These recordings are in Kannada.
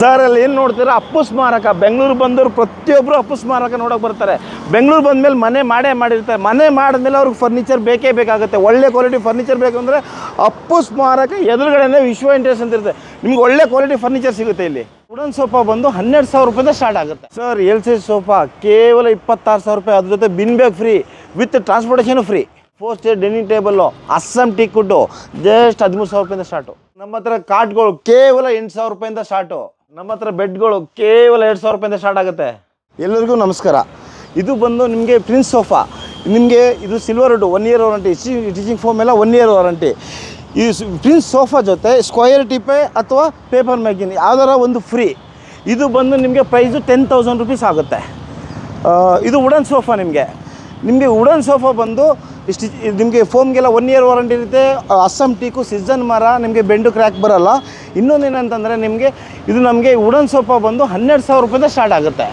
ಸರ್ ಅಲ್ಲಿ ಏನು ನೋಡ್ತೀರಾ? ಅಪ್ಪು ಸ್ಮಾರಕ. ಬೆಂಗಳೂರು ಬಂದವರು ಪ್ರತಿಯೊಬ್ಬರು ಅಪ್ಪು ಸ್ಮಾರಕ ನೋಡೋಕೆ ಬರ್ತಾರೆ. ಬೆಂಗಳೂರು ಬಂದಮೇಲೆ ಮನೆ ಮಾಡೇ ಮಾಡಿರ್ತಾರೆ. ಮನೆ ಮಾಡಿದ್ಮೇಲೆ ಅವ್ರಿಗೆ ಫರ್ನಿಚರ್ ಬೇಕೇ ಬೇಕಾಗುತ್ತೆ. ಒಳ್ಳೆ ಕ್ವಾಲಿಟಿ ಫರ್ನಿಚರ್ ಬೇಕಂದರೆ ಅಪ್ಪು ಸ್ಮಾರಕ ಎದುರುಗಡೆನೇ ವಿಶ್ವ ಇಂಟ್ರೆಸ್ಟ್ ಅಂತ ಇರುತ್ತೆ. ನಿಮ್ಗೆ ಒಳ್ಳೆ ಕ್ವಾಲಿಟಿ ಫರ್ನಿಚರ್ ಸಿಗುತ್ತೆ ಇಲ್ಲಿ. ವುಡನ್ ಸೋಫಾ ಬಂದು ಹನ್ನೆರಡು ಸಾವಿರ ರೂಪಾಯಿಂದ ಸ್ಟಾರ್ಟ್ ಆಗುತ್ತೆ. ಸರ್ ಎಲ್ ಸೈಜ್ ಸೋಫಾ ಕೇವಲ ಇಪ್ಪತ್ತಾರು ಸಾವಿರ ರೂಪಾಯಿ. ಅದ್ರ ಜೊತೆ bean bag free with transportation free four seater dining table Assam teak ಕುಡ್ಡು just ಹದಿಮೂರು ಸಾವಿರ ರೂಪಾಯಿಂದ ಸ್ಟಾರ್ಟು ನಮ್ಮ ಹತ್ರ ಕಾಟ್ಗಳು ಕೇವಲ ಎಂಟು ಸಾವಿರ ರೂಪಾಯಿಂದ ಸ್ಟಾರ್ಟು ನಮ್ಮ ಹತ್ರ ಬೆಡ್ಗಳು ಕೇವಲ ಎರಡು ಸಾವಿರ ರೂಪಾಯಿಂದ ಸ್ಟಾರ್ಟ್ ಆಗುತ್ತೆ. ಎಲ್ಲರಿಗೂ ನಮಸ್ಕಾರ. ಇದು ಬಂದು ನಿಮಗೆ ಪ್ರಿನ್ಸ್ ಸೋಫಾ ನಿಮಗೆ ಇದು silver wood one year warranty stitching foam ಎಲ್ಲ ಒನ್ ಇಯರ್ ವಾರಂಟಿ ಈ ಪ್ರಿನ್ಸ್ ಸೋಫಾ ಜೊತೆ ಸ್ಕ್ವಯರ್ ಟಿಪೆ ಅಥವಾ ಪೇಪರ್ ಮ್ಯಾಗಿನ್ ಯಾವ್ದಾರ ಒಂದು ಫ್ರೀ ಇದು ಬಂದು ನಿಮಗೆ ಪ್ರೈಸು ಟೆನ್ ತೌಸಂಡ್ ರುಪೀಸ್ ಆಗುತ್ತೆ. ಇದು ವುಡನ್ ಸೋಫಾ ನಿಮಗೆ. ನಿಮಗೆ ವುಡನ್ ಸೋಫಾ ಬಂದು ಇಷ್ಟು ನಿಮಗೆ ಫೋಮ್ಗೆಲ್ಲ ಒನ್ ಇಯರ್ ವಾರಂಟಿ ಇರುತ್ತೆ. ಅಸ್ಸಾಂ ಟೀಕು ಸೀಸನ್ ಮರ, ನಿಮಗೆ ಬೆಂಡು ಕ್ರ್ಯಾಕ್ ಬರೋಲ್ಲ. ಇನ್ನೊಂದು ಏನಂತಂದರೆ ನಿಮಗೆ ಇದು ನಮಗೆ ವುಡನ್ ಸೋಫಾ ಬಂದು ಹನ್ನೆರಡು ಸಾವಿರ ರೂಪಾಯಿಂದ ಸ್ಟಾರ್ಟ್ ಆಗುತ್ತೆ.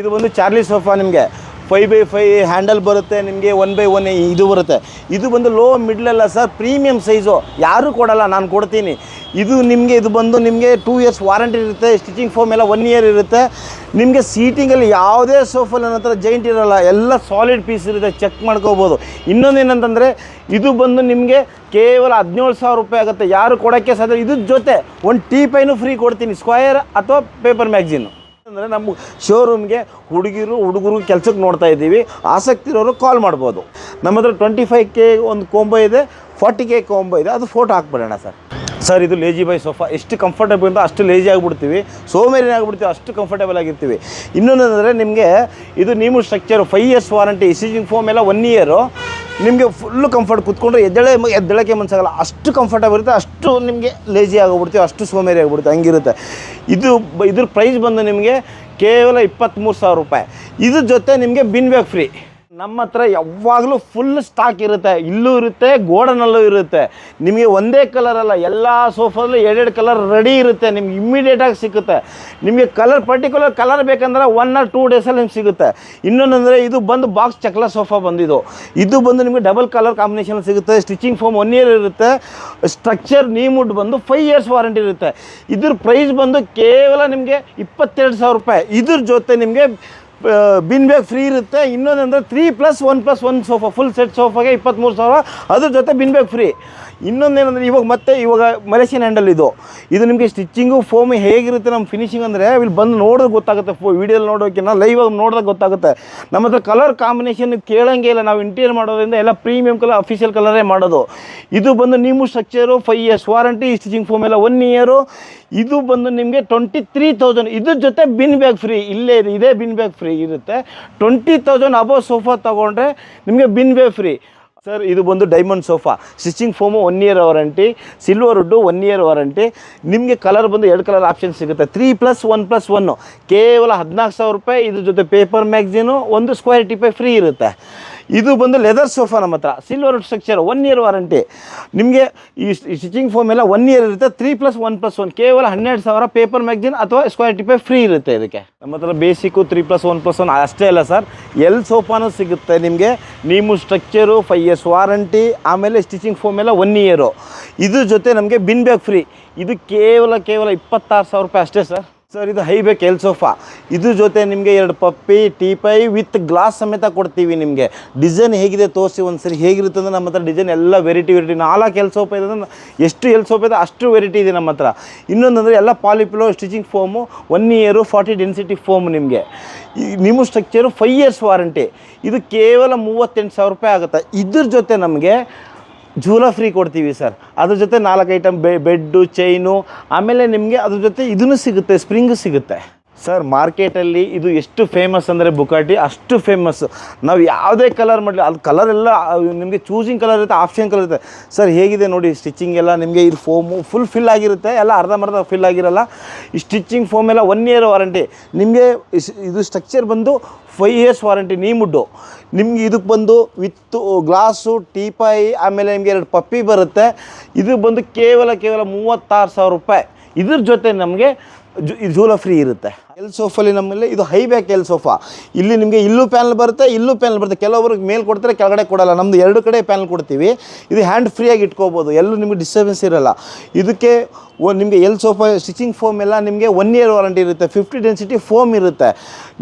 ಇದು ಬಂದು ಚಾರ್ಲಿ ಸೋಫಾ ನಿಮಗೆ. ಫೈ ಬೈ ಫೈ ಹ್ಯಾಂಡಲ್ ಬರುತ್ತೆ, ನಿಮಗೆ ಒನ್ ಬೈ ಒನ್ ಇದು ಬರುತ್ತೆ. ಇದು ಬಂದು ಲೋ ಮಿಡ್ಲಲ್ಲ ಸರ್ ಪ್ರೀಮಿಯಂ ಸೈಜು ಯಾರೂ ಕೊಡಲ್ಲ, ನಾನು ಕೊಡ್ತೀನಿ. ಇದು ನಿಮಗೆ, ಇದು ಬಂದು ನಿಮಗೆ ಟೂ ಇಯರ್ಸ್ ವಾರಂಟಿ ಇರುತ್ತೆ ಸ್ಟಿಚಿಂಗ್ ಫೋಮ್ ಎಲ್ಲ ಒನ್ ಇಯರ್ ಇರುತ್ತೆ. ನಿಮಗೆ ಸೀಟಿಂಗಲ್ಲಿ ಯಾವುದೇ ಸೋಫಲ್ ನನ್ನ ಹತ್ರ ಜೈಂಟ್ ಇರೋಲ್ಲ, ಎಲ್ಲ ಸಾಲಿಡ್ ಪೀಸ್ ಇರುತ್ತೆ ಚೆಕ್ ಮಾಡ್ಕೋಬೋದು. ಇನ್ನೊಂದು ಏನಂತಂದರೆ, ಇದು ಬಂದು ನಿಮಗೆ ಕೇವಲ ಹದಿನೇಳು ಸಾವಿರ ರೂಪಾಯಿ ಆಗುತ್ತೆ. ಯಾರು ಕೊಡೋಕ್ಕೆ ಸಾಧ್ಯ ಇದ್ರ ಜೊತೆ ಒಂದು ಟೀ ಪೈನು ಫ್ರೀ ಕೊಡ್ತೀನಿ ಸ್ಕ್ವಯರ್ ಅಥವಾ ಪೇಪರ್ ಮ್ಯಾಗ್ಝಿನು ಅಂದರೆ ನಮ್ಮ ಶೋರೂಮ್ಗೆ ಹುಡುಗಿರು, ಹುಡುಗರು ಕೆಲ್ಸಕ್ಕೆ ನೋಡ್ತಾ ಇದ್ದೀವಿ. ಆಸಕ್ತಿ ಇರೋರು ಕಾಲ್ ಮಾಡ್ಬೋದು. ನಮ್ಮ ಹತ್ರ ಟ್ವೆಂಟಿ ಫೈವ್ ಕೆ ಒಂದು ಕೋಂಬೋ ಇದೆ ಫಾರ್ಟಿ ಕೆ ಕೋಂಬೋ ಇದೆ. ಅದು ಫೋಟೋ ಹಾಕ್ಬಿಡೋಣ ಸರ್. ಸರ್, ಇದು ಲೇಜಿ ಬೈ ಸೋಫಾ ಎಷ್ಟು ಕಂಫರ್ಟೇಬಲ್ ಅಂತ ಅಷ್ಟು ಲೇಜಿ ಆಗಿಬಿಡ್ತೀವಿ. ಸೋಮೇರಿನ ಆಗಿಬಿಡ್ತೀವಿ, ಅಷ್ಟು ಕಂಫರ್ಟೇಬಲ್ ಆಗಿರ್ತೀವಿ. ಇನ್ನೊಂದು ಅಂದರೆ ನಿಮಗೆ ಇದು ನೀವು structure five years warranty stitching foam ಎಲ್ಲ ಒನ್ ಇಯರು ನಿಮಗೆ ಫುಲ್ಲು ಕಂಫರ್ಟ್ ಕೂತ್ಕೊಂಡ್ರೆ ಎದ್ದೇಳೆ ಎದ್ದೇಳಕ್ಕೆ ಮನಸ್ಸಾಗಲ್ಲ ಅಷ್ಟು ಕಂಫರ್ಟಬಲ್ ಇರುತ್ತೆ, ಅಷ್ಟು ನಿಮಗೆ ಲೇಜಿ ಆಗಿಬಿಡ್ತೀವಿ ಅಷ್ಟು ಸೋಮೇರಿ ಆಗಿಬಿಡುತ್ತೆ, ಹಂಗಿರುತ್ತೆ. ಇದು ಇದ್ರ ಪ್ರೈಸ್ ಬಂದು ನಿಮಗೆ ಕೇವಲ ಇಪ್ಪತ್ತ್ಮೂರು ಸಾವಿರ ರೂಪಾಯಿ. ಇದ್ರ ಜೊತೆ ನಿಮಗೆ ಬಿನ್ ಬ್ಯಾಗ್ ಫ್ರೀ ನಮ್ಮ ಹತ್ರ ಯಾವಾಗಲೂ ಫುಲ್ ಸ್ಟಾಕ್ ಇರುತ್ತೆ. ಇಲ್ಲೂ ಇರುತ್ತೆ, ಗೋಡನಲ್ಲೂ ಇರುತ್ತೆ. ನಿಮಗೆ ಒಂದೇ ಕಲರ್ ಅಲ್ಲ, ಎಲ್ಲ ಸೋಫಾದಲ್ಲೂ ಎರಡೆರಡು ಕಲರ್ ರೆಡಿ ಇರುತ್ತೆ. ನಿಮ್ಗೆ ಇಮ್ಮಿಡಿಯೇಟಾಗಿ ಸಿಗುತ್ತೆ. ನಿಮಗೆ ಕಲರ್ ಪರ್ಟಿಕ್ಯುಲರ್ ಕಲರ್ ಬೇಕಂದ್ರೆ ಒನ್ ಆರ್ ಟೂ ಡೇಸಲ್ಲಿ ನಿಮ್ಗೆ ಸಿಗುತ್ತೆ. ಇನ್ನೊಂದಂದರೆ ಇದು ಬಂದು ಬಾಕ್ಸ್ ಚಕ್ಲ ಸೋಫಾ ಬಂದಿದ್ದು. ಇದು ಬಂದು ನಿಮಗೆ ಡಬಲ್ ಕಲರ್ ಕಾಂಬಿನೇಷನ್ ಸಿಗುತ್ತೆ. ಸ್ಟಿಚಿಂಗ್ ಫೋಮ್ ಒನ್ ಇಯರ್ ಇರುತ್ತೆ. ಸ್ಟ್ರಕ್ಚರ್ ನೀಮುಡ್ ಬಂದು ಫೈವ್ ಇಯರ್ಸ್ ವಾರಂಟಿ ಇರುತ್ತೆ. ಇದ್ರ ಪ್ರೈಸ್ ಬಂದು ಕೇವಲ ನಿಮಗೆ ಇಪ್ಪತ್ತೆರಡು ಸಾವಿರ ರೂಪಾಯಿ. ಇದ್ರ ಜೊತೆ ನಿಮಗೆ ಬಿನ್ ಬ್ಯಾಗ್ ಫ್ರೀ ಇರುತ್ತೆ. ಇನ್ನೊಂದಂದರೆ three plus one plus one sofa full set ಸೋಫಾಗೆ ಇಪ್ಪತ್ತ್ಮೂರು ಸಾವಿರ. ಅದ್ರ ಜೊತೆ ಬಿನ್ ಬ್ಯಾಗ್ ಫ್ರೀ ಇನ್ನೊಂದೇನಂದರೆ ಇವಾಗ ಮತ್ತೆ ಇವಾಗ ಮಲೇಷಿಯನ್ ಹ್ಯಾಂಡಲ್ ಇದು ಇದು ನಿಮಗೆ ಸ್ಟಿಚ್ಚಿಂಗು ಫೋಮ್ ಹೇಗಿರುತ್ತೆ ನಮ್ಮ ಫಿನಿಶಿಂಗ್ ಅಂದರೆ, ಇಲ್ಲಿ ಬಂದು ನೋಡೋದು ಗೊತ್ತಾಗುತ್ತೆ. ಫೋ ವೀಡಿಯೋಲಿ ನೋಡೋಕ್ಕಿಂತ ಲೈವ್ ಆಗಿ ನೋಡಿದಾಗ ಗೊತ್ತಾಗುತ್ತೆ. ನಮ್ಮ ಹತ್ರ ಕಲರ್ ಕಾಂಬಿನೇಷನ್ ಕೇಳಂಗೆ ಇಲ್ಲ. ನಾವು ಇಂಟೀರಿಯರ್ ಮಾಡೋದ್ರಿಂದ ಎಲ್ಲ ಪ್ರೀಮಿಯಂ ಕಲರ್ ಅಫಿಷಿಯಲ್ ಕಲರೇ ಮಾಡೋದು. ಇದು ಬಂದು ನೀವು structure five years warranty stitching foam ಎಲ್ಲ ಒನ್ ಇಯರು ಇದು ಬಂದು ನಿಮಗೆ ಟ್ವೆಂಟಿ ತ್ರೀ ಜೊತೆ ಬಿನ್ ಬ್ಯಾಗ್ ಫ್ರೀ ಇಲ್ಲೇ ಇದೆ, ಇದೇ ಬಿನ್ ಬ್ಯಾಗ್ ಫ್ರೀ ಇರುತ್ತೆ. ಟ್ವೆಂಟಿ ತೌಸಂಡ್ ಅಬೋ ಸೋಫಾ ತೊಗೊಂಡ್ರೆ ನಿಮಗೆ ಬಿನ್ ವೇ ಫ್ರೀ ಸರ್ ಇದು ಬಂದು diamond sofa stitching foam one year warranty silver wood one year warranty ನಿಮಗೆ ಕಲರ್ ಬಂದು ಎರಡು ಕಲರ್ ಆಪ್ಷನ್ ಸಿಗುತ್ತೆ. Three plus one plus one ಕೇವಲ ಹದಿನಾಲ್ಕು ಸಾವಿರ ರೂಪಾಯಿ, ಇದ್ರ ಜೊತೆ ಪೇಪರ್ ಮ್ಯಾಗ್ಝೀನು ಒಂದು ಸ್ಕ್ವೇರ್ ಟಿಪೆ ಫ್ರೀ ಇರುತ್ತೆ. ಇದು ಬಂದು ಲೆದರ್ ಸೋಫಾ ನಮ್ಮ ಹತ್ರ. Silver structure one year warranty ನಿಮಗೆ ಈ ಸ್ಟಿಚಿಂಗ್ ಫೋಮ್ ಎಲ್ಲ ಒನ್ ಇಯರ್ ಇರುತ್ತೆ three plus one plus one ಕೇವಲ ಹನ್ನೆರಡು ಸಾವಿರ ಪೇಪರ್ ಮ್ಯಾಗ್ಜಿನ್ ಅಥವಾ ಸ್ಕ್ವೇರ್ ಟಿಪೆ ಫ್ರೀ ಇರುತ್ತೆ ಇದಕ್ಕೆ. ನಮ್ಮ ಹತ್ರ basic three plus one plus one ಅಷ್ಟೇ ಅಲ್ಲ ಸರ್ ಎಲ್ ಸೋಫಾನು ಸಿಗುತ್ತೆ ನಿಮಗೆ. ನೀವು ಸ್ಟ್ರಕ್ಚರು ಫೈವ್ ಇಯರ್ಸ್ ವಾರಂಟಿ ಆಮೇಲೆ ಸ್ಟಿಚಿಂಗ್ ಫೋಮ್ ಎಲ್ಲ ಒನ್ ಇಯರು ಇದ್ರ ಜೊತೆ ನಮಗೆ ಬಿನ್ ಬ್ಯಾಗ್ ಫ್ರೀ ಇದು ಕೇವಲ ಕೇವಲ ಇಪ್ಪತ್ತಾರು ಸಾವಿರ ರೂಪಾಯಿ ಅಷ್ಟೇ ಸರ್ ಸರ್ ಇದು ಹೈಬೇಕ್ ಎಲ್ ಸೋಫಾ. ಇದ್ರ ಜೊತೆ ನಿಮಗೆ ಎರಡು ಪಪ್ಪಿ ಟೀಪೈ ವಿತ್ ಗ್ಲಾಸ್ ಸಮೇತ ಕೊಡ್ತೀವಿ ನಿಮಗೆ. ಡಿಸೈನ್ ಹೇಗಿದೆ ತೋರಿಸಿ ಒಂದ್ಸರಿ. ಹೇಗಿರುತ್ತೆ ಅಂದರೆ ನಮ್ಮ ಹತ್ರ ಡಿಸೈನ್ ಎಲ್ಲ ವೆರೈಟಿ ವೆರೈಟಿ. ನಾಲ್ಕು ಎಲ್ ಸೋಫಾ ಇದೆ ಅಂದ್ರೆ ಎಷ್ಟು ಎಲ್ ಸೋಫಾ ಇದೆ ಅಷ್ಟು ವೆರೈಟಿ ಇದೆ ನಮ್ಮ ಹತ್ರ. ಇನ್ನೊಂದಂದರೆ ಎಲ್ಲ ಪಾಲಿಪಿಲೋ stitching foam, one year forty density foam ನಿಮಗೆ. ನಿಮ್ಮ ಸ್ಟ್ರಕ್ಚರು ಫೈವ್ ಇಯರ್ಸ್ ವಾರಂಟಿ. ಇದು ಕೇವಲ ಮೂವತ್ತೆಂಟು ಸಾವಿರ ರೂಪಾಯಿ ಆಗುತ್ತೆ. ಇದ್ರ ಜೊತೆ ನಮಗೆ ಜೂಲ ಫ್ರೀ ಕೊಡ್ತೀವಿ ಸರ್. ಅದ್ರ ಜೊತೆ ನಾಲ್ಕು ಐಟಮ್ ಬೆ ಬೆಡ್ಡು ಚೈನು ಆಮೇಲೆ ನಿಮಗೆ ಅದ್ರ ಜೊತೆ ಇದನ್ನು ಸಿಗುತ್ತೆ ಸ್ಪ್ರಿಂಗು ಸಿಗುತ್ತೆ. ಸರ್ ಮಾರ್ಕೆಟಲ್ಲಿ ಇದು ಎಷ್ಟು ಫೇಮಸ್ ಅಂದರೆ ಬುಕಾಟಿ ಅಷ್ಟು ಫೇಮಸ್ ನಾವು ಯಾವುದೇ ಕಲರ್ ಮಾಡಲಿ, ಅದು ಕಲರ್ ಎಲ್ಲ, ನಿಮಗೆ ಚೂಸಿಂಗ್ ಕಲರ್ ಇರುತ್ತೆ ಆಪ್ಷನ್ ಕಲರ್ ಇರುತ್ತೆ. ಸರ್ ಹೇಗಿದೆ ನೋಡಿ ಸ್ಟಿಚಿಂಗ್ ಎಲ್ಲ ನಿಮಗೆ ಇದು ಫೋಮು ಫುಲ್ ಫಿಲ್ ಆಗಿರುತ್ತೆ, ಎಲ್ಲ ಅರ್ಧಂಬರ್ಧ ಫಿಲ್ ಆಗಿರಲ್ಲ. ಈ ಸ್ಟಿಚಿಂಗ್ ಫೋಮ್ ಎಲ್ಲ ಒನ್ ಇಯರ್ ವಾರಂಟಿ ನಿಮಗೆ ಇದು ಸ್ಟ್ರಕ್ಚರ್ ಬಂದು ಫೈವ್ ಇಯರ್ಸ್ ವಾರಂಟಿ ನೀಮುಡ್ಡು ನಿಮಗೆ ಇದಕ್ಕೆ ಬಂದು ವಿತ್ ಗ್ಲಾಸು ಟೀಪಾಯಿ ಆಮೇಲೆ ನಿಮಗೆ ಎರಡು ಪಪ್ಪಿ ಬರುತ್ತೆ. ಇದು ಬಂದು ಕೇವಲ ಕೇವಲ ಮೂವತ್ತಾರು ಸಾವಿರ ರೂಪಾಯಿ. ಇದ್ರ ಜೊತೆ ನಮಗೆ ಜೂಲ ಫ್ರೀ ಇರುತ್ತೆ. ಎಲ್ ಸೋಫಲ್ಲಿ ನಮ್ಮಲ್ಲಿ ಇದು ಹೈ ಬ್ಯಾಕ್ ಎಲ್ ಸೋಫಾ ಇಲ್ಲಿ ನಿಮಗೆ ಇಲ್ಲೂ ಪ್ಯಾನಲ್ ಬರುತ್ತೆ, ಇಲ್ಲೂ ಪ್ಯಾನಲ್ ಬರುತ್ತೆ. ಕೆಲವೊಬ್ರಿಗೆ ಮೇಲ್ ಕೊಡ್ತಾರೆ, ಕೆಳಗಡೆ ಕೊಡಲ್ಲ. ನಮ್ಮದು ಎರಡು ಕಡೆ ಪ್ಯಾನಲ್ ಕೊಡ್ತೀವಿ. ಇದು ಹ್ಯಾಂಡ್ ಫ್ರೀಯಾಗಿ ಇಟ್ಕೋಬೋದು. ಎಲ್ಲೂ ನಿಮಗೆ ಡಿಸ್ಟರ್ಬೆನ್ಸ್ ಇರಲ್ಲ. ಇದಕ್ಕೆ ನಿಮಗೆ ಎಲ್ ಸೋಫಾ ಸ್ಟಿಚಿಂಗ್ ಫೋಮ್ ಎಲ್ಲ ನಿಮಗೆ ಒನ್ ಇಯರ್ ವಾರಂಟಿ ಇರುತ್ತೆ. ಫಿಫ್ಟಿ ಡೆನ್ಸಿಟಿ ಫೋಮ್ ಇರುತ್ತೆ.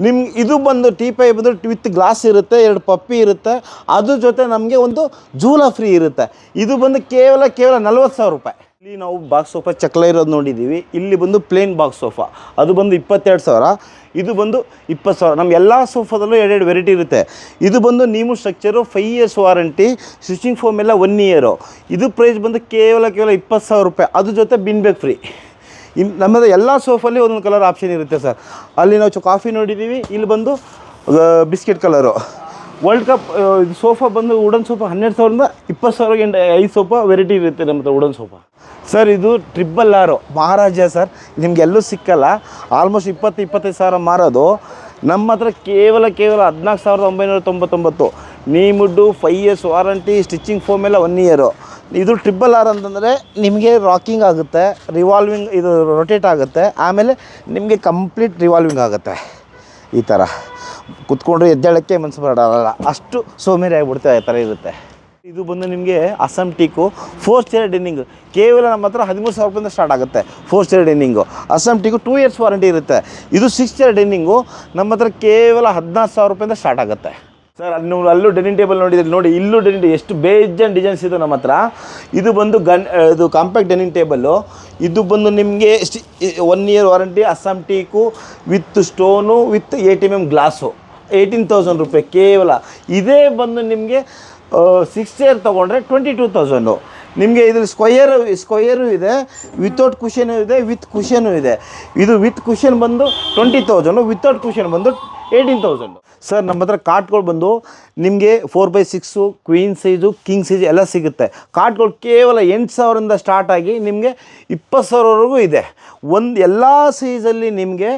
ನಿಮ್ಗೆ ಇದು ಬಂದು ಟಿ ಪೈ ಬಂದು ವಿತ್ ಗ್ಲಾಸ್ ಇರುತ್ತೆ, ಎರಡು ಪಪ್ಪಿ ಇರುತ್ತೆ. ಅದ್ರ ಜೊತೆ ನಮಗೆ ಒಂದು ಜೂಲ ಫ್ರೀ ಇರುತ್ತೆ. ಇದು ಬಂದು ಕೇವಲ ಕೇವಲ ನಲ್ವತ್ತು ಸಾವಿರ ರೂಪಾಯಿ. ಇಲ್ಲಿ ನಾವು ಬಾಕ್ಸ್ ಸೋಫಾ ಚಕ್ಲ ಇರೋದು ನೋಡಿದ್ದೀವಿ ಇಲ್ಲಿ ಬಂದು ಪ್ಲೇನ್ ಬಾಕ್ಸ್ ಸೋಫಾ ಅದು ಬಂದು ಇಪ್ಪತ್ತೆರಡು ಸಾವಿರ. ಇದು ಬಂದು ಇಪ್ಪತ್ತು ಸಾವಿರ. ನಮ್ಮ ಎಲ್ಲ ಸೋಫಾದಲ್ಲೂ ಎರಡೆರಡು ವೆರೈಟಿ ಇರುತ್ತೆ. ಇದು ಬಂದು ನೀವು structure five years warranty stitching foam ಎಲ್ಲ ಒನ್ ಇಯರು ಇದು ಪ್ರೈಸ್ ಬಂದು ಕೇವಲ ಕೇವಲ ಇಪ್ಪತ್ತು ಸಾವಿರ ರೂಪಾಯಿ. ಅದ್ರ ಜೊತೆ ಬಿನ್ ಬೇಕ್ ಫ್ರೀ ಇನ್ನು ನಮ್ಮದು ಎಲ್ಲ ಸೋಫಲ್ಲಿ ಒಂದೊಂದು ಕಲರ್ ಆಪ್ಷನ್ ಇರುತ್ತೆ ಸರ್. ಅಲ್ಲಿ ನಾವು ಕಾಫಿ ನೋಡಿದ್ದೀವಿ ಇಲ್ಲಿ ಬಂದು ಬಿಸ್ಕೆಟ್ ಕಲರು ವರ್ಲ್ಡ್ ಕಪ್ ಇದು ಸೋಫಾ ಬಂದು ಉಡನ್ ಸೋಫಾ ಹನ್ನೆರಡು ಸಾವಿರದಿಂದ ಇಪ್ಪತ್ತು ಸಾವಿರ ಎಂಟು, ಐದು ಸೋಫಾ ವೆರೈಟಿ ಇರುತ್ತೆ ನಮ್ಮ ಹತ್ರ ಉಡನ್ ಸೋಫಾ. ಸರ್ ಇದು ಟ್ರಿಬಲ್ ಆರು ಮಹಾರಾಜ ಸರ್ ನಿಮ್ಗೆ ಎಲ್ಲೂ ಸಿಕ್ಕಲ್ಲ. ಆಲ್ಮೋಸ್ಟ್ ಇಪ್ಪತ್ತು, ಇಪ್ಪತ್ತೈದು ಸಾವಿರ ಮಾರೋದು. ನಮ್ಮ ಹತ್ರ ಕೇವಲ ಕೇವಲ ಹದಿನಾಲ್ಕು ಸಾವಿರದ ಒಂಬೈನೂರ ತೊಂಬತ್ತೊಂಬತ್ತು. Neem wood five years warranty stitching foam ಎಲ್ಲ ಒನ್ ಇಯರು ಇದು ಟ್ರಿಬಲ್ ಆರ್ ಅಂತಂದರೆ ನಿಮಗೆ ರಾಕಿಂಗ್ ಆಗುತ್ತೆ ರಿವಾಲ್ವಿಂಗ್ ಇದು ರೊಟೇಟ್ ಆಗುತ್ತೆ. ಆಮೇಲೆ ನಿಮಗೆ ಕಂಪ್ಲೀಟ್ ರಿವಾಲ್ವಿಂಗ್ ಆಗುತ್ತೆ. ಈ ಥರ ಕುತ್ಕೊಂಡ್ರೆ ಎದ್ದೇಳಕ್ಕೆ ಮನಸ್ಸು ಬರೋಲ್ಲ. ಅಷ್ಟು ಸೋಮೇರಿ ಆಗಿಬಿಡುತ್ತೆ ಆ ಥರ ಇರುತ್ತೆ. ಇದು ಬಂದು ನಿಮಗೆ Assam teak four seater dining ಕೇವಲ ನಮ್ಮ ಹತ್ರ ಹದಿಮೂರು ಸಾವಿರ ರೂಪಾಯಿಂದ ಸ್ಟಾರ್ಟ್ ಆಗುತ್ತೆ four seater dining Assam teak two years warranty ಇರುತ್ತೆ. ಇದು ಸಿಕ್ಸ್ ಸ್ಟೇರ್ ಡಿನ್ನಿಂಗು ನಮ್ಮ ಹತ್ರ ಕೇವಲ ಹದಿನಾರು ಸಾವಿರ ರೂಪಾಯಿಂದ ಸ್ಟಾರ್ಟ್ ಆಗುತ್ತೆ. ಸರ್, ಅಲ್ಲಿ ನೀವು ಅಲ್ಲೂ ಡೈನಿಂಗ್ ಟೇಬಲ್ ನೋಡಿದ್ರೆ ನೋಡಿ, ಇಲ್ಲೂ ಡೈನಿಂಗ್ ಎಷ್ಟು ಬೇಜನ್ ಡಿಸೈನ್ಸ್ ಇದೆ ನಮ್ಮ ಹತ್ರ. ಇದು ಬಂದು ಗನ್ ಇದು ಕಾಂಪ್ಯಾಕ್ಟ್ ಡೈನಿಂಗ್ ಟೇಬಲ್ಲು ಇದು ಬಂದು ನಿಮಗೆ one year warranty Assam teak with stone with A T M glass eighteen thousand ರೂಪಾಯಿ ಕೇವಲ. ಇದೇ ಬಂದು ನಿಮಗೆ ಸಿಕ್ಸ್ ಇಯರ್ ತೊಗೊಂಡ್ರೆ ಟ್ವೆಂಟಿ ಟೂ ತೌಸಂಡು ನಿಮಗೆ ಇದ್ರ ಸ್ಕ್ವಯರು ಸ್ಕ್ವಯರು ಇದೆ ವಿತೌಟ್ ಕುಷನು ಇದೆ ವಿತ್ ಕುಷನು ಇದೆ. ಇದು ವಿತ್ ಕುಷನ್ ಬಂದು ಟ್ವೆಂಟಿ ತೌಸಂಡು ವಿತೌಟ್ ಕುಷನ್ ಬಂದು ಏಯ್ಟೀನ್ ತೌಸಂಡು ಸರ್ ನಮ್ಮ ಹತ್ರ ಕಾರ್ಟ್ಗಳು ಬಂದು ನಿಮಗೆ four by six queen size king size ಎಲ್ಲ ಸಿಗುತ್ತೆ. ಕಾರ್ಟ್ಗಳು ಕೇವಲ ಎಂಟು ಸಾವಿರದಿಂದ ಸ್ಟಾರ್ಟ್ ಆಗಿ ನಿಮಗೆ ಇಪ್ಪತ್ತು ಸಾವಿರವರೆಗೂ ಇದೆ. ಒಂದು ಎಲ್ಲ ಸೈಜಲ್ಲಿ ನಿಮಗೆ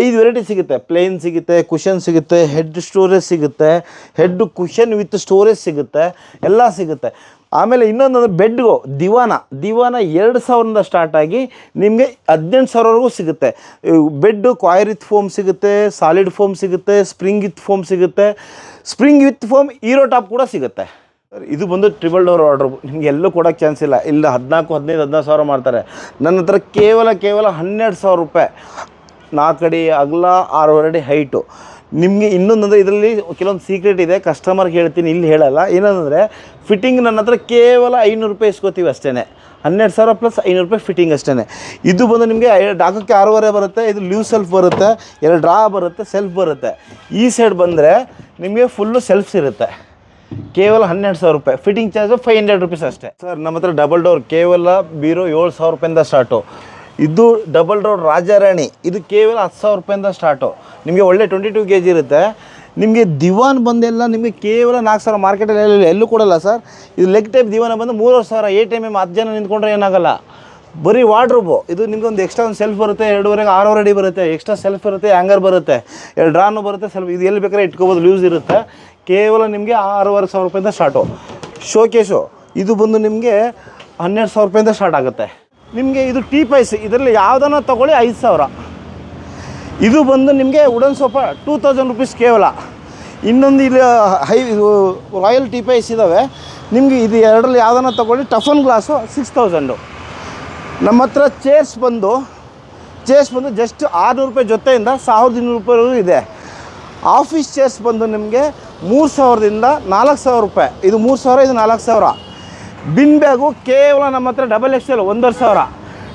ಐದು ವೆರೈಟಿ ಸಿಗುತ್ತೆ. ಪ್ಲೇನ್ ಸಿಗುತ್ತೆ ಕುಷನ್ ಸಿಗುತ್ತೆ ಹೆಡ್ ಸ್ಟೋರೇಜ್ ಸಿಗುತ್ತೆ ಹೆಡ್ ಕುಷನ್ ವಿತ್ ಸ್ಟೋರೇಜ್ ಸಿಗುತ್ತೆ, ಎಲ್ಲ ಸಿಗುತ್ತೆ. ಆಮೇಲೆ ಇನ್ನೊಂದು ಬೆಡ್ಗು, ದಿವಾನ. ದಿವಾನ ಎರಡು ಸಾವಿರದಿಂದ ಸ್ಟಾರ್ಟ್ ಆಗಿ ನಿಮಗೆ ಹದಿನೆಂಟು ಸಾವಿರವರೆಗೂ ಸಿಗುತ್ತೆ. ಬೆಡ್ಡು ಕಾಯರ್ ವಿತ್ ಫೋಮ್ ಸಿಗುತ್ತೆ, ಸಾಲಿಡ್ ಫೋಮ್ ಸಿಗುತ್ತೆ, ಸ್ಪ್ರಿಂಗ್ ವಿತ್ ಫೋಮ್ ಸಿಗುತ್ತೆ. Spring with foam euro top ಕೂಡ ಸಿಗುತ್ತೆ. ಇದು ಬಂದು ಟ್ರಿಬಲ್ ಡೋರ್ ಆರ್ಡ್ರ್. ನಿಮ್ಗೆ ಎಲ್ಲೂ ಕೊಡೋಕ್ಕೆ ಚಾನ್ಸ್ ಇಲ್ಲ. ಇಲ್ಲ, ಹದಿನಾಲ್ಕು, ಹದಿನೈದು, ಹದಿನಾರು ಸಾವಿರ ಮಾಡ್ತಾರೆ. ನನ್ನ ಹತ್ರ ಕೇವಲ ಕೇವಲ ಹನ್ನೆರಡು ಸಾವಿರ ರೂಪಾಯಿ. ನಾಲ್ಕು ಅಡಿ ಅಗಲ, ಆರೂವರೆ ಅಡಿ ಹೈಟು ನಿಮಗೆ ಇನ್ನೊಂದಂದರೆ ಇದರಲ್ಲಿ ಕೆಲವೊಂದು ಸೀಕ್ರೆಟ್ ಇದೆ ಕಸ್ಟಮರ್ಗೆ ಹೇಳ್ತೀನಿ ಇಲ್ಲಿ ಹೇಳಲ್ಲ. ಏನಂದರೆ ಫಿಟ್ಟಿಂಗ್ ನನ್ನ ಹತ್ರ ಕೇವಲ ಐನೂರು ರೂಪಾಯಿ ಇಸ್ಕೋತೀವಿ ಅಷ್ಟೇ ಹನ್ನೆರಡು ಸಾವಿರ ಪ್ಲಸ್ ಐನೂರು ರೂಪಾಯಿ ಫಿಟ್ಟಿಂಗ್ ಅಷ್ಟೇ ಇದು ಬಂದು ನಿಮಗೆ ಡಾಕಕ್ಕೆ ಆರೂವರೆ ಬರುತ್ತೆ, ಇದು ಲೀವ್ ಸೆಲ್ಫ್ ಬರುತ್ತೆ ಎರಡು ಡ್ರಾ ಬರುತ್ತೆ ಸೆಲ್ಫ್ ಬರುತ್ತೆ. ಈ ಸೈಡ್ ಬಂದರೆ ನಿಮಗೆ ಫುಲ್ಲು ಸೆಲ್ಫ್ಸ್ ಇರುತ್ತೆ. ಕೇವಲ ಹನ್ನೆರಡು ಸಾವಿರ ರೂಪಾಯಿ. Fitting charge five hundred rupees ಅಷ್ಟೇ. ಸರ್ ನಮ್ಮ ಹತ್ರ ಡಬಲ್ ಡೋರ್ ಕೇವಲ ಬೀರೋ ಏಳು ಸಾವಿರ ರೂಪಾಯಿಂದ ಸ್ಟಾರ್ಟು ಇದು ಡಬಲ್ ಡೋರ್ ರಾಜಾರಾಣಿ ಇದು ಕೇವಲ ಹತ್ತು ಸಾವಿರ ರೂಪಾಯಿಂದ ಸ್ಟಾರ್ಟು ನಿಮಗೆ ಒಳ್ಳೆ ಟ್ವೆಂಟಿ ಟು ಕೆ ಜಿ ಇರುತ್ತೆ. ನಿಮಗೆ ದಿವಾನ್ ಬಂದೆಲ್ಲ ನಿಮಗೆ ಕೇವಲ ನಾಲ್ಕು ಸಾವಿರ ಮಾರ್ಕೆಟಲ್ಲಿ ಎಲ್ಲೂ ಕೊಡಲ್ಲ ಸರ್. ಇದು ಲೆಗ್ ಟೈಪ್ ದಿವಾನ ಬಂದು ಮೂರುವರೆ ಸಾವಿರ ಏ ಟೈಮ್ ಹತ್ತು ಜನ ನಿಂತ್ಕೊಂಡ್ರೆ ಏನಾಗಲ್ಲ. ಬರೀ ವಾಡ್ರೂಬು ಇದು ನಿಮ್ಗೆ ಒಂದು ಎಕ್ಸ್ಟ್ರಾ ಒಂದು ಸೆಲ್ಫ್ ಬರುತ್ತೆ, ಎರಡೂವರೆಗೆ ಆರೂವರೆ ಅಡಿ ಬರುತ್ತೆ ಎಕ್ಸ್ಟ್ರಾ ಸೆಲ್ಫ್ ಇರುತ್ತೆ ಹ್ಯಾಂಗರ್ ಬರುತ್ತೆ, ಎರಡು ಡ್ರಾನು ಬರುತ್ತೆ ಸೆಲ್ಫ್ ಇದು ಎಲ್ಲಿ ಬೇಕಾದ್ರೆ ಇಟ್ಕೋಬೋದು ಲೂಸ್ ಇರುತ್ತೆ. ಕೇವಲ ನಿಮಗೆ ಆರೂವರೆ ಸಾವಿರ ರೂಪಾಯಿಂದ ಸ್ಟಾರ್ಟು ಶೋಕೇಶು ಇದು ಬಂದು ನಿಮಗೆ ಹನ್ನೆರಡು ಸಾವಿರ ರೂಪಾಯಿಂದ ಸ್ಟಾರ್ಟ್ ಆಗುತ್ತೆ. ನಿಮಗೆ ಇದು ಟೀ ಪೈಸ್ ಇದರಲ್ಲಿ ಯಾವುದನ್ನ ತೊಗೊಳ್ಳಿ ಐದು ಸಾವಿರ. ಇದು ಬಂದು ನಿಮಗೆ wooden sofa two thousand rupees ಕೇವಲ. ಇನ್ನೊಂದು ಇಲ್ಲಿ ಹೈ, ಇದು ರಾಯಲ್ ಟೀ ಪೈಸ್ ಇದ್ದಾವೆ ನಿಮಗೆ ಇದು ಎರಡರಲ್ಲಿ ಯಾವುದನ್ನ ತೊಗೊಳ್ಳಿ ಟಫನ್ ಗ್ಲಾಸು ಸಿಕ್ಸ್ ತೌಸಂಡು ನಮ್ಮ ಹತ್ರ ಚೇರ್ಸ್ ಬಂದು ಚೇರ್ಸ್ ಬಂದು ಜಸ್ಟ್ ಆರುನೂರು ರೂಪಾಯಿ ಜೊತೆಯಿಂದ ಸಾವಿರದ ಇನ್ನೂರು ರೂಪಾಯಿವರೆಗೂ ಇದೆ. ಆಫೀಸ್ ಚೇರ್ಸ್ ಬಂದು ನಿಮಗೆ ಮೂರು ಸಾವಿರದಿಂದ ನಾಲ್ಕು ಸಾವಿರ ರೂಪಾಯಿ. ಇದು ಮೂರು ಸಾವಿರ, ಇದು ನಾಲ್ಕು ಸಾವಿರ. ಬಿನ್ ಬ್ಯಾಗು ಕೇವಲ ನಮ್ಮ ಹತ್ರ ಡಬಲ್ ಎಕ್ಸ್ ಎಲ್ ಒಂದೂವರೆ ಸಾವಿರ.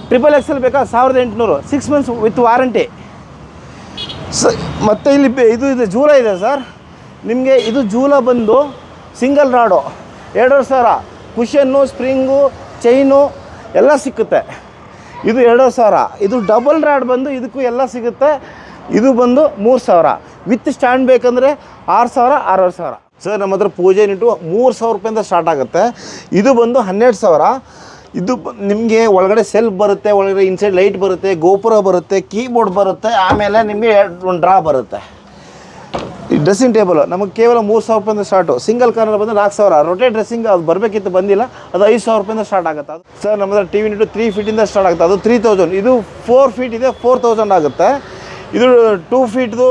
ಟ್ರಿಪಲ್ ಎಕ್ಸ್ ಎಲ್ ಬೇಕಾ? ಸಾವಿರದ ಎಂಟುನೂರು. ಸಿಕ್ಸ್ ಮಂತ್ಸ್ ವಿತ್ ವಾರಂಟಿ ಸ, ಮತ್ತು ಇಲ್ಲಿ ಇದು ಇದೆ, ಜೂಲ ಇದೆ ಸರ್. ನಿಮಗೆ ಇದು ಜೂಲ ಬಂದು ಸಿಂಗಲ್ ರಾಡು ಎರಡೂವರೆ ಸಾವಿರ. ಕುಷನ್ನು ಸ್ಪ್ರಿಂಗು ಚೈನು ಎಲ್ಲ ಸಿಕ್ಕುತ್ತೆ. ಇದು ಎರಡೂವರೆ ಸಾವಿರ. ಇದು ಡಬಲ್ ರಾಡ್ ಬಂದು ಇದಕ್ಕೂ ಎಲ್ಲ ಸಿಗುತ್ತೆ. ಇದು ಬಂದು ಮೂರು ಸಾವಿರ. ವಿತ್ ಸ್ಟ್ಯಾಂಡ್ ಬೇಕಂದರೆ ಆರು ಸಾವಿರ, ಆರೂವರೆ ಸಾವಿರ. ಸರ್, ನಮ್ಮ ಹತ್ರ ಪೂಜೆ ಯೂನಿಟು ಮೂರು ಸಾವಿರ ರೂಪಾಯಿಂದ ಸ್ಟಾರ್ಟ್ ಆಗುತ್ತೆ. ಇದು ಬಂದು ಹನ್ನೆರಡು ಸಾವಿರ. ಇದು ನಿಮಗೆ ಒಳಗಡೆ ಸೆಲ್ಫ್ ಬರುತ್ತೆ, ಒಳಗಡೆ ಇನ್ಸೈಡ್ ಲೈಟ್ ಬರುತ್ತೆ, ಗೋಪುರ ಬರುತ್ತೆ ಕೀಬೋರ್ಡ್ ಬರುತ್ತೆ, ಆಮೇಲೆ ನಿಮಗೆ ಒಂದು ಡ್ರಾ ಬರುತ್ತೆ. ಡ್ರೆಸ್ಸಿಂಗ್ ಟೇಬಲ್ ನಮಗೆ ಕೇವಲ ಮೂರು ಸಾವಿರ ರೂಪಾಯಿಂದ ಸ್ಟಾರ್ಟು ಸಿಂಗಲ್ ಕಾರ್ನರ್ ಬಂದರೆ ನಾಲ್ಕು ಸಾವಿರ. ರೊಟೇಟ್ ಡ್ರೆಸ್ಸಿಂಗ್ ಅದು ಬರಬೇಕಿತ್ತು, ಬಂದಿಲ್ಲ. ಅದು ಐದು ಸಾವಿರ ರೂಪಾಯಿಂದ ಸ್ಟಾರ್ಟ್ ಆಗುತ್ತೆ. ಅದು ಸರ್, ನಮ್ಮ ಹತ್ರ ಟಿ ವಿ ನಿಟ್ಟು ತ್ರೀ ಫೀಟಿಂದ ಸ್ಟಾರ್ಟ್ ಆಗುತ್ತೆ. ಅದು ತ್ರೀ ತೌಸಂಡ್ ಇದು ಫೋರ್ ಫೀಟ್ ಇದೆ ಫೋರ್ ತೌಸಂಡ್ ಆಗುತ್ತೆ. ಇದು ಟೂ ಫೀಟ್ದು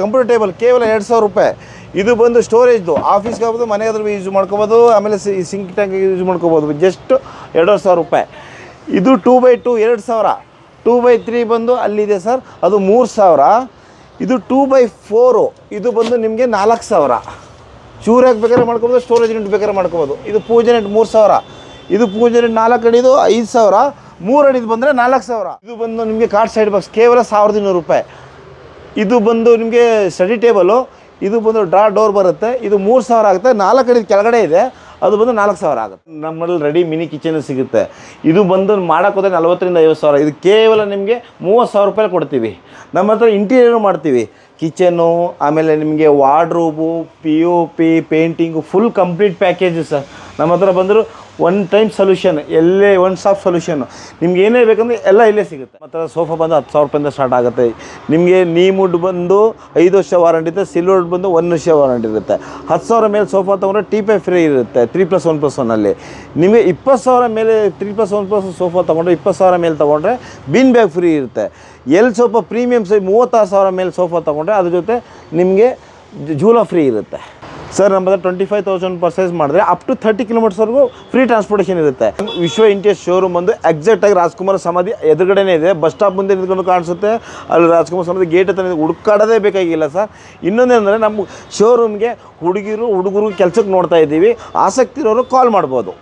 ಕಂಪ್ಯೂಟರ್ ಟೇಬಲ್ ಕೇವಲ ಎರಡು ಸಾವಿರ ರೂಪಾಯಿ. ಇದು ಬಂದು ಸ್ಟೋರೇಜ್ದು ಆಫೀಸ್ಗೆ ಮನೆ ಮನೆಗಾದ್ರೂ ಯೂಸ್ ಮಾಡ್ಕೋಬೋದು, ಆಮೇಲೆ ಸಿಂಕ್ ಟ್ಯಾಂಕ್ ಯೂಸ್ ಮಾಡ್ಕೋಬೋದು. ಜಸ್ಟ್ ಎರಡೂವರೆ ಸಾವಿರ ರೂಪಾಯಿ. ಇದು ಟೂ ಬೈ ಟೂ ಎರಡು ಸಾವಿರ. ಟೂ ಬೈ ತ್ರೀ ಬಂದು ಅಲ್ಲಿದೆ ಸರ್ ಅದು ಮೂರು ಸಾವಿರ. ಇದು ಟೂ ಬೈ ಫೋರು ಇದು ಬಂದು ನಿಮಗೆ ನಾಲ್ಕು ಸಾವಿರ. ಚೂರಾಗಿ ಬೇಕಾದ್ರೆ ಮಾಡ್ಕೋಬೋದು ಸ್ಟೋರೇಜ್ ಯೂನಿಟ್ ಬೇಕಾದ್ರೆ ಮಾಡ್ಕೋಬೋದು. ಇದು ಪೂಜೆ ನೆಟ್ ಮೂರು ಸಾವಿರ. ಇದು ಪೂಜೆ ನೆಟ್ ನಾಲ್ಕು ಅಡಿದು ಐದು ಸಾವಿರ. ಮೂರು ಅಡಿದು ಬಂದರೆ ನಾಲ್ಕು ಸಾವಿರ. ಇದು ಬಂದು ನಿಮಗೆ ಕಾರ್ಡ್ ಸೈಡ್ ಬಾಕ್ಸ್ ಕೇವಲ ಸಾವಿರದ ಇನ್ನೂರು ರೂಪಾಯಿ. ಇದು ಬಂದು ನಿಮಗೆ ಸ್ಟಡಿ ಟೇಬಲು ಇದು ಬಂದು ಡ್ರಾ ಡೋರ್ ಬರುತ್ತೆ. ಇದು ಮೂರು ಸಾವಿರ ಆಗುತ್ತೆ. ನಾಲ್ಕು ಅಡಿ ಕೆಳಗಡೆ ಇದೆ. ಅದು ಬಂದು ನಾಲ್ಕು ಸಾವಿರ ಆಗುತ್ತೆ. ನಮ್ಮಲ್ಲಿ ರೆಡಿ ಮಿನಿ ಕಿಚನ್ ಸಿಗುತ್ತೆ. ಇದು ಬಂದು ಮಾಡೋಕೆ ಹೋದ್ರೆ ನಲ್ವತ್ತರಿಂದ ಐವತ್ತು ಸಾವಿರ. ಇದು ಕೇವಲ ನಿಮಗೆ ಮೂವತ್ತು ಸಾವಿರ ರೂಪಾಯಿ ಕೊಡ್ತೀವಿ. ನಮ್ಮ ಹತ್ರ ಇಂಟೀರಿಯರ್ ಮಾಡ್ತೀವಿ. ಕಿಚನು ಆಮೇಲೆ ನಿಮಗೆ wardrobe P U P painting full complete package sir ನಮ್ಮ ಹತ್ರ ಬಂದರು ಒನ್ ಟೈಮ್ ಸೊಲ್ಯೂಷನ್ ಎಲ್ಲೇ ಒನ್ ಸ್ಟಾಪ್ ಸೊಲ್ಯೂಷನ್ ನಿಮ್ಗೆ ಏನೇ ಬೇಕಂದ್ರೆ ಎಲ್ಲ ಇಲ್ಲೇ ಸಿಗುತ್ತೆ. ಮತ್ತು ಸೋಫಾ ಬಂದು ಹತ್ತು ಸಾವಿರ ರೂಪಾಯಿಂದ ಸ್ಟಾರ್ಟ್ ಆಗುತ್ತೆ. ನಿಮಗೆ ನೀಮುಡ್ ಬಂದು ಐದು ವರ್ಷ ವಾರಂಟಿ ಇದೆ ಸಿಲ್ವರ್ಡ್ ಬಂದು ಒಂದು ವರ್ಷ ವಾರಂಟಿ ಇರುತ್ತೆ. ಹತ್ತು ಸಾವಿರ ಮೇಲೆ ಸೋಫಾ ತೊಗೊಂಡ್ರೆ ಟಿ ಪೈ ಫ್ರೀ ಇರುತ್ತೆ ತ್ರೀ ಪ್ಲಸ್ ಒನ್ ಪ್ಲಸ್ ಒನ್ನಲ್ಲಿ ನಿಮಗೆ ಇಪ್ಪತ್ತು ಸಾವಿರ ಮೇಲೆ three plus one plus sofa ತೊಗೊಂಡ್ರೆ ಇಪ್ಪತ್ತು ಸಾವಿರ ಮೇಲೆ ತೊಗೊಂಡ್ರೆ ಬಿನ್ ಬ್ಯಾಗ್ ಫ್ರೀ ಇರುತ್ತೆ. ಎಲ್ಲಿ ಸೋಫಾ ಪ್ರೀಮಿಯಮ್ ಸೈ ಮೂವತ್ತಾರು ಸಾವಿರ ಮೇಲೆ ಸೋಫಾ ತೊಗೊಂಡ್ರೆ ಅದ್ರ ಜೊತೆ ನಿಮಗೆ ಜೂಲ ಫ್ರೀ ಇರುತ್ತೆ. ಸರ್ ನಮ್ಮ ಹತ್ರ ಟ್ವೆಂಟಿ ಫೈವ್ ತೌಸಂಡ್ ಪರ್ಚೇಸ್ ಮಾಡಿದ್ರೆ ಅಪ್ ಟು ಥರ್ಟಿ ಕಿಲೋಮೀಟರ್ಸ್ವರೆಗೂ ಫ್ರೀ ಟ್ರಾನ್ಸ್ಪೋರ್ಟೇಷನ್ ಇರುತ್ತೆ. ವಿಶ್ವ ಇಂಟಿಯಸ್ ಶೋರೂಮ್ ಬಂದು ಎಕ್ಸಾಕ್ಟಾಗಿ ರಾಜ್ಕುಮಾರ್ ಸಮಾಧಿ ಎದುರುಗಡೆನೇ ಇದೆ. ಬಸ್ ಸ್ಟಾಪ್ ಮುಂದೆ ನಿಂತ್ಕೊಂಡು ಕಾಣಿಸುತ್ತೆ. ಅಲ್ಲಿ ರಾಜ್ಕುಮಾರ್ ಸಮಾಧಿ ಗೇಟ್ ಹತ್ರ ಹುಡುಕಾಡೋದೇ ಬೇಕಾಗಿಲ್ಲ ಸರ್. ಇನ್ನೊಂದೇನೆಂದರೆ ನಮ್ಮ ಶೋರೂಮ್ಗೆ ಹುಡುಗಿರು, ಹುಡುಗರು ಕೆಲಸಕ್ಕೆ ನೋಡ್ತಾ ಇದ್ದೀವಿ. ಆಸಕ್ತಿ ಇರೋರು ಕಾಲ್ ಮಾಡ್ಬೋದು.